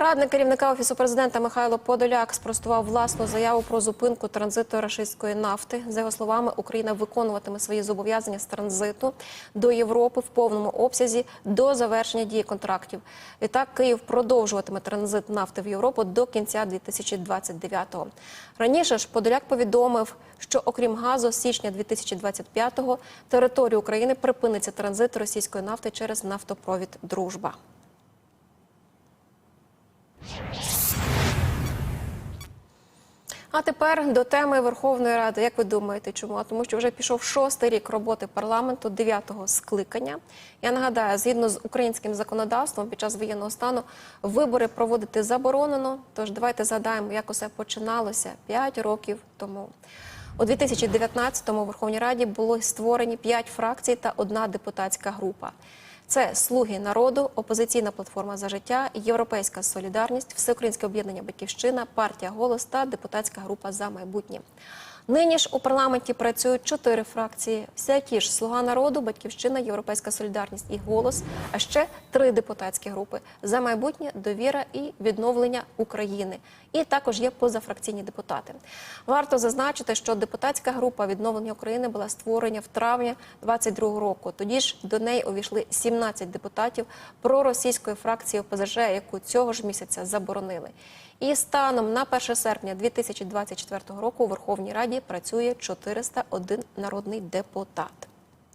Радник керівника офісу президента Михайло Подоляк спростував власну заяву про зупинку транзиту рашистської нафти. За його словами, Україна виконуватиме свої зобов'язання з транзиту до Європи в повному обсязі до завершення дії контрактів. Відтак Київ продовжуватиме транзит нафти в Європу до кінця 2029-го. Раніше ж Подоляк повідомив, що окрім газу, з січня 2025-го територію України припиниться транзит російської нафти через нафтопровід Дружба. А тепер до теми Верховної Ради. Як ви думаєте, чому? А Тому що вже пішов шостий рік роботи парламенту дев'ятого скликання. Я нагадаю, згідно з українським законодавством, під час воєнного стану вибори проводити заборонено. Тож давайте згадаємо, як усе починалося 5 років тому. У 2019-му у Верховній Раді були створені 5 фракцій та одна депутатська група. Це Слуги народу, опозиційна платформа за життя, Європейська солідарність, Всеукраїнське об'єднання Батьківщина, партія Голос та депутатська група за майбутнє. Нині ж у парламенті працюють чотири фракції: вся ті ж Слуга народу, Батьківщина, Європейська солідарність і голос. А ще три депутатські групи за майбутнє, довіра і відновлення України. І також є позафракційні депутати. Варто зазначити, що депутатська група відновлення України була створена в травні 22 року. Тоді ж до неї увійшли 17 депутатів проросійської фракції ОПЗЖ, яку цього ж місяця заборонили. І станом на 1 серпня 2024 року у Верховній Раді працює 401 народний депутат.